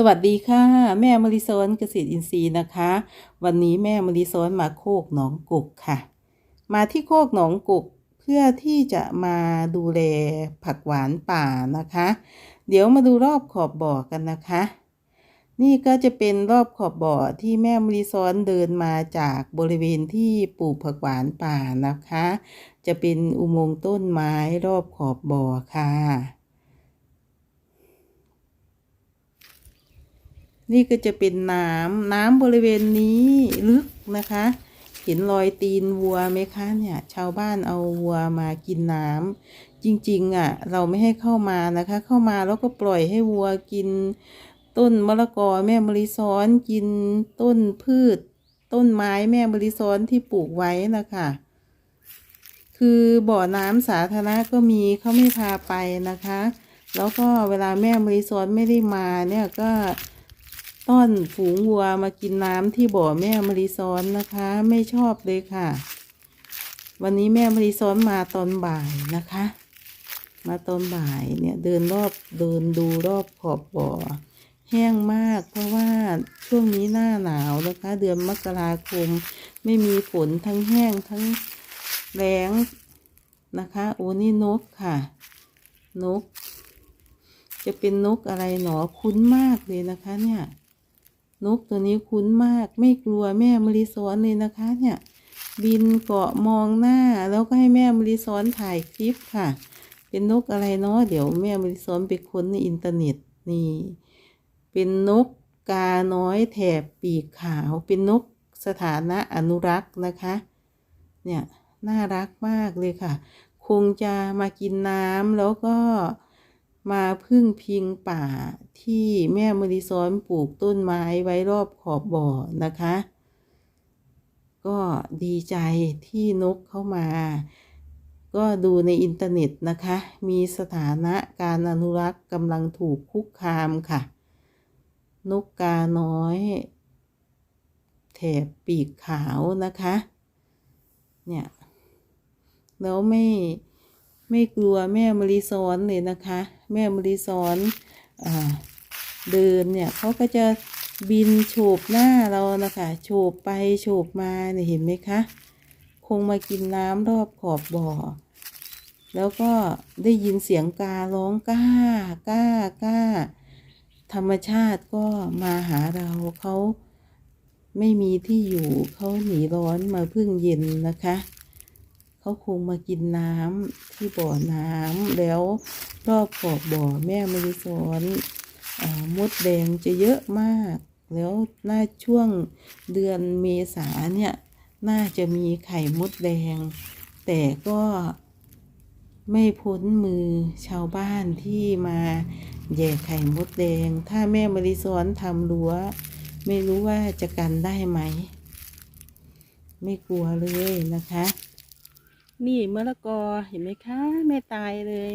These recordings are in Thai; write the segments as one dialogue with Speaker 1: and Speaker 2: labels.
Speaker 1: สวัสดีค่ะ แม่มริซอนเกษตรอินทรีย์นะคะ วันนี้แม่มริซอนมาโคกหนองกุกค่ะ มาที่โคกหนองกุกเพื่อที่จะมาดูแลผักหวานป่านะคะ เดี๋ยวมาดูรอบขอบบ่อกันนะคะ นี่ก็จะเป็นรอบขอบบ่อที่แม่มริซอนเดินมาจากบริเวณที่ปลูกผักหวานป่านะคะ จะเป็นอุโมงค์ต้นไม้รอบขอบบ่อค่ะ นี่ก็จะเป็นน้ำน้ำบริเวณนี้ลึกนะคะ เห็นรอยตีนวัวไหมคะเนี่ย ชาวบ้านเอาวัวมากินน้ำจริงๆอะ เราไม่ให้เข้ามานะคะ เข้ามาแล้วก็ปล่อยให้วัวกิน ต้นมะละกอแม่มะลิซ้อนกินต้นพืช ต้นไม้แม่มะลิซ้อนที่ปลูกไว้นะคะคือบ่อน้ำสาธารณะก็มีเขาไม่พาไปนะคะ แล้วก็เวลาแม่มะลิซ้อนไม่ได้มาเนี่ยก็ ต้อนฝูงวัวมากินน้ำที่บ่อแม่มะลิซ้อนนะคะ ไม่ชอบเลยค่ะ วันนี้แม่มะลิซ้อนมาตอนบ่ายนะคะ มาตอนบ่ายเนี่ยเดินรอบเดินดูรอบขอบบ่อ แห้งมากเพราะว่าช่วงนี้หน้าหนาวนะคะ เดือนมกราคม ไม่มีฝนทั้งแห้งทั้งแล้งนะคะโอ้นี่นกค่ะ นก จะเป็นนกอะไรหนอคุ้นมากเลยนะคะเนี่ย นกตัวนี้คุ้นมากไม่กลัวแม่มะลิซ้อนเลยนะคะ เนี่ย บินเกาะมองหน้าแล้วก็ให้แม่มะลิซ้อนถ่ายคลิปค่ะ เป็นนกอะไรเนาะเดี๋ยวแม่มะลิซ้อนไปค้นในอินเทอร์เน็ตนี่ เป็นนกกาน้อยแถบปีกขาว เป็นนกสถานะอนุรักษ์นะคะ เนี่ยน่ารักมากเลยค่ะ คงจะมากินน้ำแล้วก็ มาพึ่งพิงป่าที่แม่มะลิซ้อนปลูกต้นไม้ไว้รอบขอบบ่อนะคะ ก็ดีใจที่นกเข้ามา ก็ดูในอินเทอร์เน็ตนะคะ มีสถานะการอนุรักษ์กำลังถูกคุกคามค่ะ นกกาน้อย แถบปีกขาวนะคะ เนี่ย แล้วไม่ ไม่กลัวแม่มะลิซ้อนเลยนะคะ แม่มะลิซ้อนอ่าเดินเนี่ยเขาก็จะบินโฉบหน้าเรานะคะโฉบไปโฉบมาเนี่ยเห็นไหมคะ คงมากินน้ำรอบขอบบ่อ แล้วก็ได้ยินเสียงการ้องก้าก้าก้า ธรรมชาติก็มาหาเราเขาไม่มีที่อยู่เขาหนีร้อนมาพึ่งเย็นนะคะ เขาคงมากินน้ำที่บ่อน้ำแล้วรอบขอบบ่อแม่มะลิสอนอมดแดงจะเยอะมาก แล้วน่าช่วงเดือนเมษาเนี่ย น่าจะมีไข่มดแดง แต่ก็ไม่พ้นมือชาวบ้านที่มาแย่ไข่มดแดง ถ้าแม่มะลิซ้อนทำรั้ว ไม่รู้ว่าจะกันได้ไหม ไม่กลัวเลยนะคะ นี่มะละกอเห็นไหมคะ ไม่ตายเลย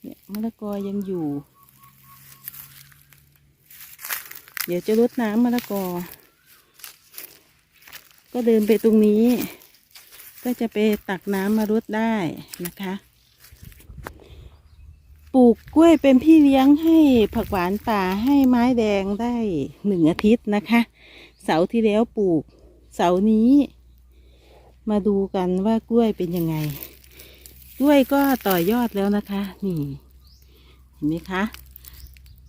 Speaker 1: เนี่ยมะละกอยังอยู่ เดี๋ยวจะรดน้ำมะละกอ ก็เดินไปตรงนี้ ก็จะไปตักน้ำมารดได้นะคะ ปลูกกล้วยเป็นพี่เลี้ยงให้ผักหวานป่าให้ไม้แดงได้หนึ่งอาทิตย์นะคะ เสาร์ที่แล้วปลูก เสาร์นี้ มาดูกันว่ากล้วยเป็นยังไง กล้วยก็ต่อยอดแล้วนะคะ นี่ เห็นไหมคะ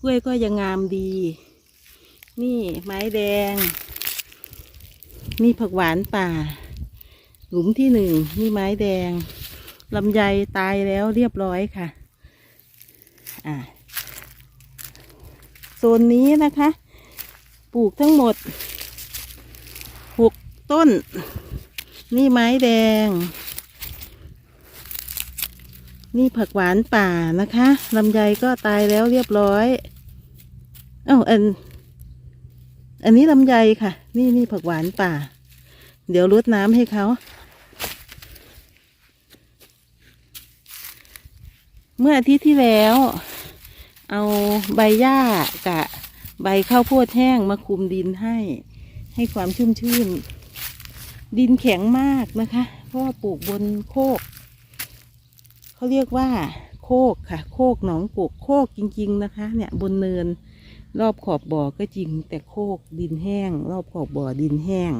Speaker 1: กล้วยก็ยังงามดี นี่ไม้แดง นี่ผักหวานป่า หลุมที่หนึ่งนี่ไม้แดงลำไยตายแล้วเรียบร้อยค่ะ อ่าโซนนี้นะคะ ปลูกทั้งหมดหกต้น นี่ไม้แดง นี่ผักหวานป่านะคะลำไยก็ตายแล้วเรียบร้อย เอ้าอัน อันนี้ลำไยค่ะ นี่นี่ผักหวานป่า เดี๋ยวรดน้ำให้เขาเมื่ออาทิตย์ที่แล้ว เอาใบหญ้ากับใบข้าวโพดแห้งมาคุมดินให้ ให้ความชุ่มชื่น ดินแข็งมากนะคะ เพราะว่าปลูกบนโคก เขาเรียกว่า โคกค่ะ โคกหนองกกโคกจริง ๆ นะคะ เนี่ยบนเนินรอบขอบบ่อก็จริง แต่โคกดินแห้ง รอบขอบบ่อดินแห้ง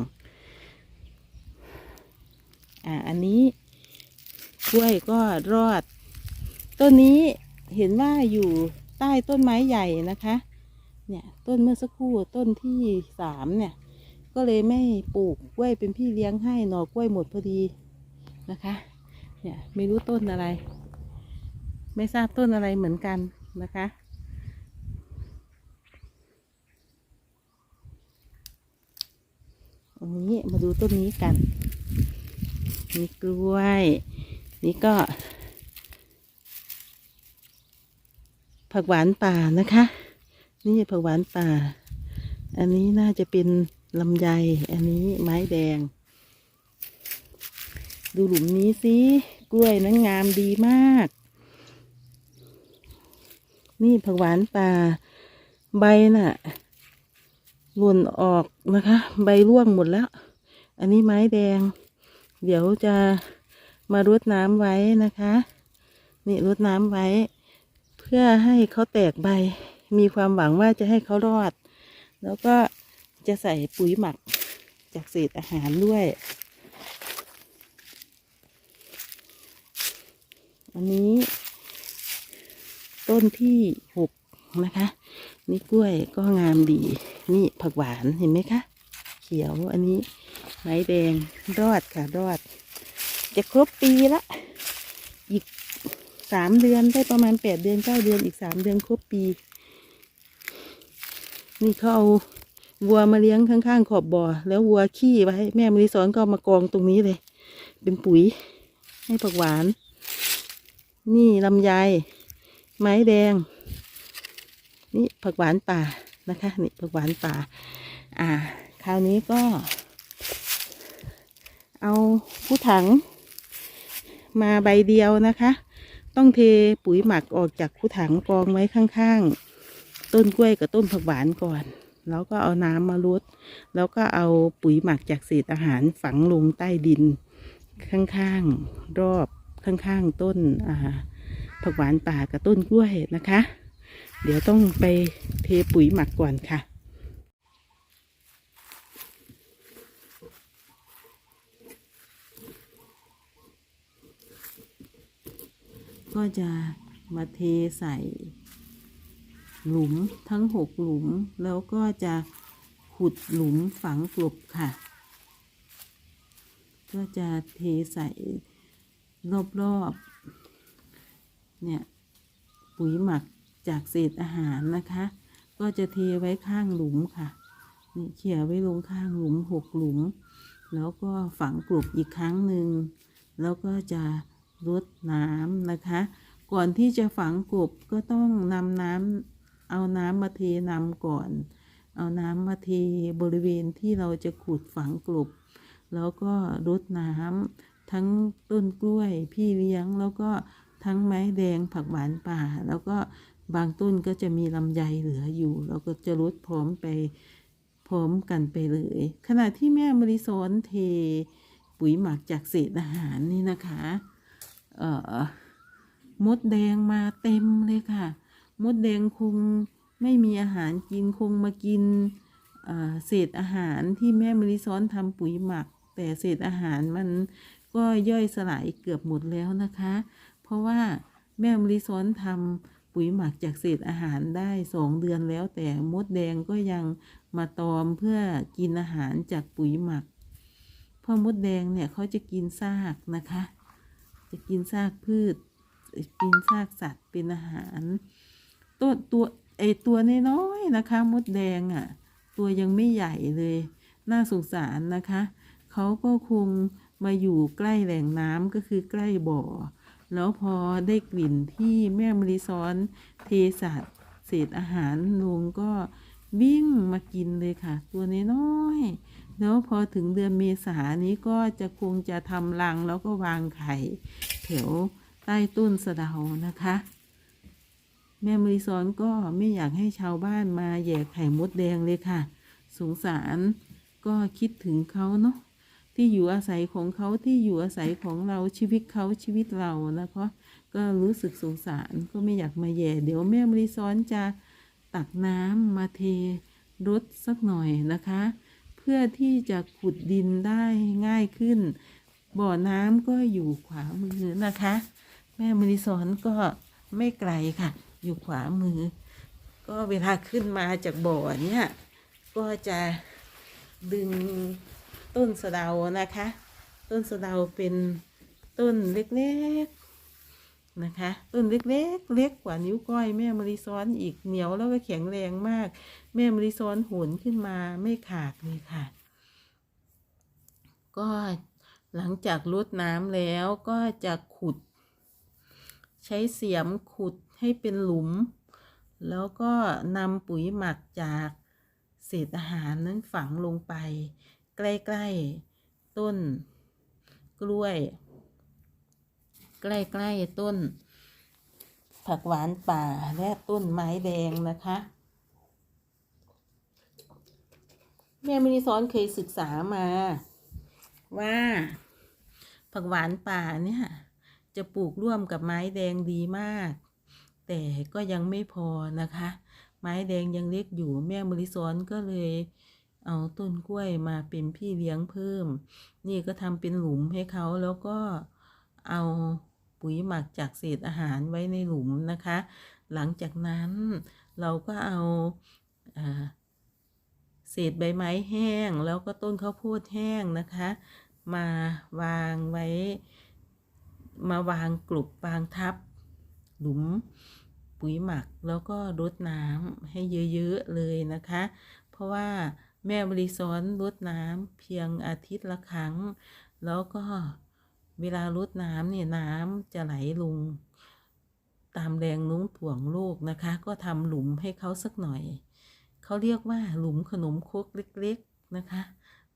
Speaker 1: อ่าอันนี้กล้วยก็รอด ต้นนี้เห็นว่าอยู่ใต้ต้นไม้ใหญ่นะคะ เนี่ยต้นเมื่อสักครู่ต้นที่สามเนี่ย ก็เลยไม่ปลูกกล้วยเป็นพี่เลี้ยงให้หน่อกล้วยหมดพอดีนะคะ เนี่ยไม่รู้ต้นอะไร ไม่ทราบต้นอะไรเหมือนกันนะคะอันนี้มาดูต้นนี้กันมีกล้วย นี่ก็ ผักหวานป่านะคะ นี่ผักหวานป่า อันนี้น่าจะเป็น ลำไย อันนี้ไม้แดง ดูหลุมนี้สิ กล้วยนั้นงามดีมาก นี่ผักหวานป่า ใบน่ะหล่นออกนะคะ ใบร่วงหมดแล้ว อันนี้ไม้แดง เดี๋ยวจะมารดน้ำไว้นะคะ นี่รดน้ำไว้ เพื่อให้เขาแตกใบ มีความหวังว่าจะให้เขารอด แล้วก็ จะใส่ปุ๋ยหมักจากเศษอาหารด้วย อันนี้ ต้นที่หกนะคะ นี่กล้วยก็งามดี นี่ผักหวานเห็นไหมคะ เขียวอันนี้ไม้แดงรอดค่ะรอด จะครบปีละ อีกสามเดือนได้ประมาณแปดเดือนเก้าเดือนอีกสามเดือนครบปี นี่เขาเอา วัวมาเลี้ยงข้างๆขอบบ่อ แล้ววัวขี้ไว้ แม่มริสอนก็มากองตรงนี้เลย เป็นปุ๋ย ให้ผักหวาน นี่ลำไย ไม้แดง นี่ผักหวานป่านะคะ นี่ผักหวานป่า อ่า คราวนี้ก็ เอาผู้ถัง มาใบเดียวนะคะ ต้องเทปุ๋ยหมักออกจากผู้ถังกองไว้ข้างๆ ต้นกล้วยกับต้นผักหวานก่อน แล้วก็เอาน้ำมาลดแล้วก็เอาปุ๋ยหมักจากเศษอาหารฝังลงใต้ดิน ข้างๆรอบข้างๆต้นผักหวานป่ากับต้นกล้วยนะคะ เดี๋ยวต้องไปเทปุ๋ยหมักก่อนค่ะก็จะมาเทใส่ หลุมทั้งหกหลุม แล้วก็จะขุดหลุมฝังกลบค่ะ ก็จะเทใส่รอบๆ เนี่ย ปุ๋ยหมักจากเศษอาหารนะคะ ก็จะเทไว้ข้างหลุมค่ะ นี่เขี่ยไว้ลงข้างหลุมหกหลุม แล้วก็ฝังกลบอีกครั้งหนึ่ง แล้วก็จะรดน้ำนะคะ ก่อนที่จะฝังกลบก็ต้องนำน้ำ เอาน้ำมาเทนำก่อน เอาน้ำมาเทบริเวณที่เราจะขุดฝังกลบ แล้วก็รดน้ำทั้งต้นกล้วยพี่เลี้ยงแล้วก็ทั้งไม้แดงผักหวานป่า แล้วก็บางต้นก็จะมีลำไยเหลืออยู่เราก็จะรดพร้อมไปพร้อมกันไปเลย ขณะที่แม่มริซอนเทปุ๋ยหมักจากเศษอาหารนี่นะคะ เอ่อมดแดงมาเต็มเลยค่ะ มดแดงคงไม่มีอาหารกินคงมากินเศษอาหารที่แม่มริซ้อนทำปุ๋ยหมัก แต่เศษอาหารมันก็ย่อยสลายเกือบหมดแล้วนะคะ เพราะว่าแม่มริซ้อนทำปุ๋ยหมักจากเศษอาหารได้สองเดือนแล้ว แต่มดแดงก็ยังมาตอมเพื่อกินอาหารจากปุ๋ยหมักเพราะมดแดงเนี่ยเขาจะกินซากนะคะ จะกินซากพืช กินซากสัตว์เป็นอาหาร ตัวตัวไอตัวน้อยๆนะคะ มดแดงอะ่ะ ตัวยังไม่ใหญ่เลย น่าสงสารนะคะเขาก็คงมาอยู่ใกล้แหล่งน้ำก็คือใกล้บ่อ แล้วพอได้กลิ่นที่แม่มริซ้อนเทสัตเศษอาหารลงก็วิ่งมากินเลยค่ะ ตัวน้อยๆแล้วพอถึงเดือนเมษานี้ก็จะคงจะทำรังแล้วก็วางไข่แถวใต้ต้นสะเดานะคะ แม่มริซอนก็ไม่อยากให้ชาวบ้านมาแย่ไข่มดแดงเลยค่ะ สงสารก็คิดถึงเขาเนาะที่อยู่อาศัยของเขาที่อยู่อาศัยของเราชีวิตเขาชีวิตเรานะคะก็รู้สึกสงสารก็ไม่อยากมาแย่ เดี๋ยวแม่มริซ้อนจะตักน้ำมาเทรดสักหน่อยนะคะ เพื่อที่จะขุดดินได้ง่ายขึ้น บ่อน้ำก็อยู่ขวามือนะคะ แม่มริสอนก็ไม่ไกลค่ะ อยู่ขวามือ ก็เวลาขึ้นมาจากบ่อเนี่ยก็จะดึงต้นสะเดานะคะ ต้นสะเดาเป็นต้นเล็กๆนะคะ ต้นเล็กๆ เล็กกว่านิ้วก้อยแม่มริซ้อนอีกเหนียวแล้วก็แข็งแรงมาก แม่มริซ้อนโหนขึ้นมาไม่ขาดเลยค่ะ ก็หลังจากลดน้ำแล้วก็จะขุด ใช้เสียมขุด ให้เป็นหลุม แล้วก็นำปุ๋ยหมักจากเศษอาหารนั้นฝังลงไป ใกล้ ๆ ต้น กล้วย ใกล้ ๆ ต้น ผักหวานป่าและต้นไม้แดงนะคะแม่มินิซอนเคยศึกษามาว่าผักหวานป่าเนี่ยจะปลูกร่วมกับไม้แดงดีมาก แต่ก็ยังไม่พอนะคะ ไม้แดงยังเล็กอยู่แม่มริซอนก็เลยเอาต้นกล้วยมาเป็นพี่เลี้ยงเพิ่ม นี่ก็ทำเป็นหลุมให้เขาแล้วก็เอาปุ๋ยหมักจากเศษอาหารไว้ในหลุมนะคะ หลังจากนั้นเราก็เอาอ่าเศษใบไม้แห้ง แล้วก็ต้นข้าวโพดแห้งนะคะ มาวางไว้ มาวางกลุ่มวางทับ หลุมปุ๋ยหมักแล้วก็รดน้ำให้เยอะๆเลยนะคะ เพราะว่าแม่บริซ้อนรดน้ำเพียงอาทิตย์ละครั้ง แล้วก็เวลารดน้ำเนี่ยน้ำจะไหลลง ตามแรงโน้มถ่วงโลกนะคะ ก็ทำหลุมให้เขาสักหน่อย เขาเรียกว่าหลุมขนมครกเล็กๆนะคะ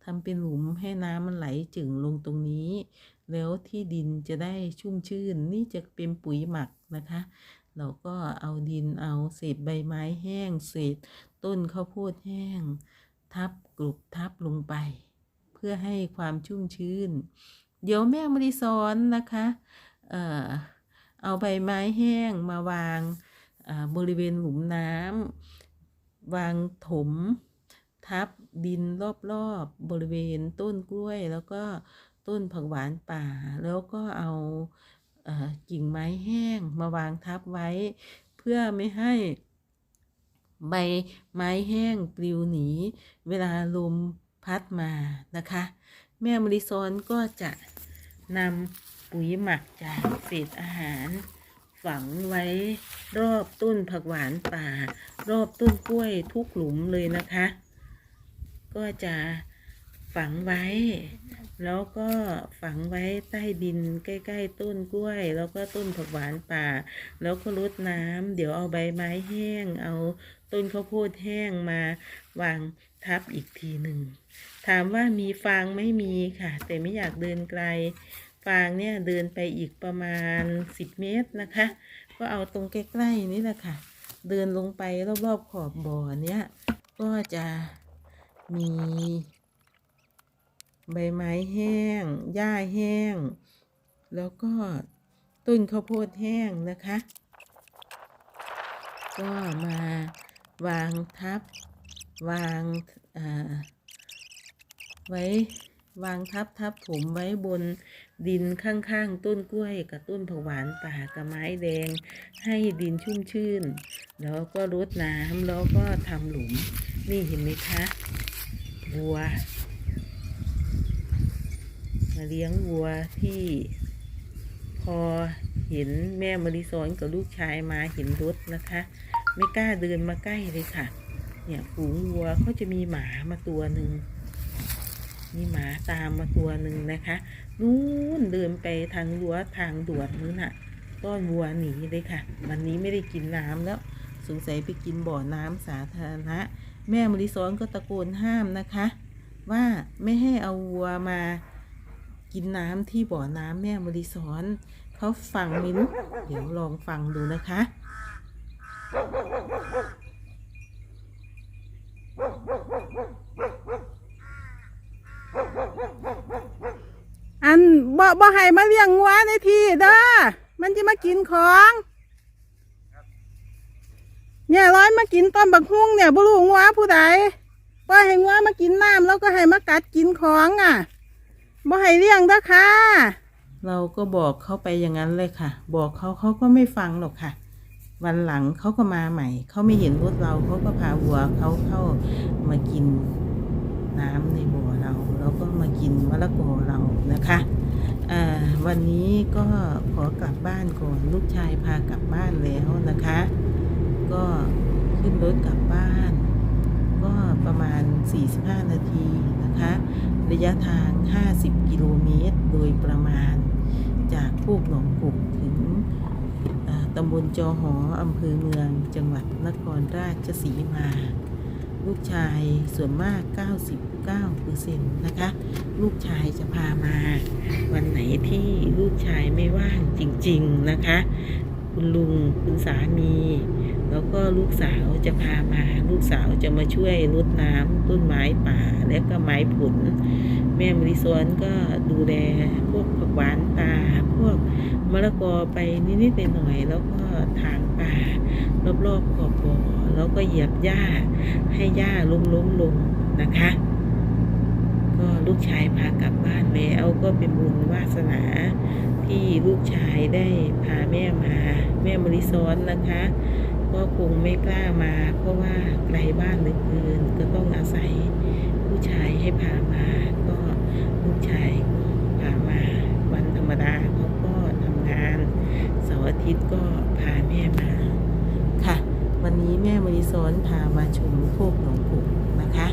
Speaker 1: ทำเป็นหลุมให้น้ำมันไหลจึงลงตรงนี้ แล้วที่ดินจะได้ชุ่มชื่น นี่จะเป็นปุ๋ยหมักนะคะ เราก็เอาดินเอาเศษใบไม้แห้ง เศษต้นข้าวโพดแห้ง ทับกรุบทับลงไป เพื่อให้ความชุ่มชื้น เดี๋ยวแม่มริซอนนะคะเอ่อเอาใบไม้แห้งมาวางบริเวณหลุมน้ำวางถมทับดินรอบๆบริเวณต้นกล้วย แล้วก็ ต้นผักหวานป่า แล้วก็เอากิ่งไม้แห้งมาวางทับไว้ เพื่อไม่ให้ใบไม้แห้งปลิวหนี เวลาลมพัดมานะคะ แม่มริซอนก็จะนำปุ๋ยหมักจากเศษอาหาร ฝังไว้รอบต้นผักหวานป่า รอบต้นกล้วยทุกหลุมเลยนะคะ ก็จะฝังไว้ แล้วก็ฝังไว้ใต้ดินใกล้ ๆ ต้นกล้วย แล้วก็ต้นผักหวานป่า แล้วก็รดน้ำเดี๋ยวเอาใบไม้แห้ง เอาต้นข้าวโพดแห้งมาวางทับอีกทีหนึ่ง ถามว่ามีฟางไม่มีค่ะ แต่ไม่อยากเดินไกล ฟางเนี่ยเดินไปอีกประมาณ 10 เมตรนะคะ ก็เอาตรงใกล้ๆนี่แหละค่ะ เดินลงไปรอบๆขอบบ่อเนี้ยก็จะมี ใบไม้แห้ง หญ้าแห้ง แล้วก็ต้นข้าวโพดแห้งนะคะ ก็มาวางทับ วางาไว้วางทับทับถมไว้บนดินข้างๆ ต้นกล้วยกับต้นผักหวานป่ากับไม้แดง ให้ดินชุ่มชื่น แล้วก็รดน้ำแล้วก็ทำหลุม นี่เห็นไหมคะวัว มาเลี้ยงวัวที่พอเห็นแม่มาริซอนกับลูกชายมาเห็นรถนะคะ ไม่กล้าเดินมาใกล้เลยค่ะ เนี่ยฝูงวัวเขาจะมีหมามาตัวหนึ่งมีหมาตามมาตัวหนึ่งนะคะนู้นเดินไปทางรั้วทางด่วนนู้นน่ะ ต้อนวัวหนีเลยค่ะ วันนี้ไม่ได้กินน้ำแล้วสงสัยไปกินบ่อน้ำสาธารณะ แม่มาริซอนก็ตะโกนห้ามนะคะ ว่าไม่ให้เอาวัวมา กินน้ำที่บ่อน้ำแม่มริสอนเขาฟังมิ้นเดี๋ยวลองฟังดูนะคะ
Speaker 2: เบ่
Speaker 1: ให้มาเลี้ยงงัวในทีเด้อ มันจะมากินของ เนี่ยร้อยมากินต้นบักฮุ่งเนี่ยบ่รู้งัวผู้ใดปล่อยให้งัวมากินน้ำแล้วก็ให้มากัดกินของอะ บ่ให้เลี้ยงเด้อค่ะ เราก็บอกเขาไปอย่างนั้นเลยค่ะ บอกเขาเขาก็ไม่ฟังหรอกค่ะ วันหลังเขาก็มาใหม่ เขาไม่เห็นรถเราเขาก็พาวัวเขาเข้ามากินน้ำในบ่อเรา แล้วก็มากินมะละกอเรานะคะวันนี้ก็ขอกลับบ้านก่อนลูกชายพากลับบ้านแล้วนะคะ ก็ขึ้นรถกลับบ้าน ก็ป 45 นาทีนะคะ ระยะทาง 50 กิโลเมตร โดยประมาณ จากโคกหนองกุกถึงตำบลจอหออำเภอเมือง จังหวัดนครราชสีมา ลูกชายส่วนมาก 99%นะคะ ลูกชายจะพามา วันไหนที่ลูกชายไม่ว่างจริง ๆ นะคะ คุณลุงคุณสามี แล้วก็ลูกสาวจะพามาลูกสาวจะมาช่วยรดน้ำต้นไม้ป่าและก็ไม้ผล แม่มริสวนก็ดูแลพวกผักหวานป่าพวกมะละกอไปนิดๆหน่อยๆแล้วก็ถางป่ารอบๆขอบบ่อแล้วก็เหยียบหญ้าให้หญ้าล้มๆลงนะคะ ก็ลูกชายพากลับบ้านแล้วก็เป็นบุญวาสนาที่ลูกชายได้พาแม่มา แม่มริซ้อนนะคะ ก็คงไม่กล้ามา เพราะว่าไกลบ้านเหลือเกินก็ต้องอาศัยผู้ชายให้พามา ก็ลูกชายพามา วันธรรมดาเขาก็ทำงานเสาร์อาทิตย์ก็พาแม่มา ค่ะ วันนี้แม่มริซ้อนพามาชมโคกหนองกุกนะคะ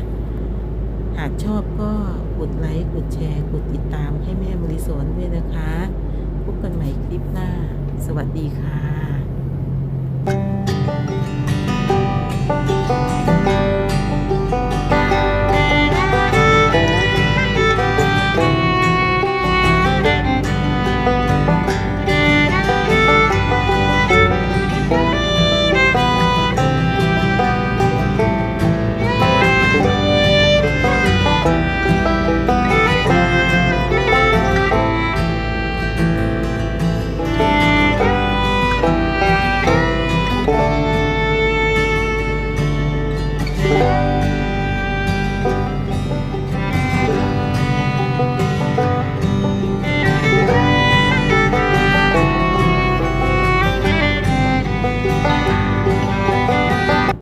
Speaker 1: หากชอบก็กดไลค์กดแชร์กดติดตามให้แม่มริสอนด้วยนะคะพบกันใหม่คลิปหน้า สวัสดีค่ะ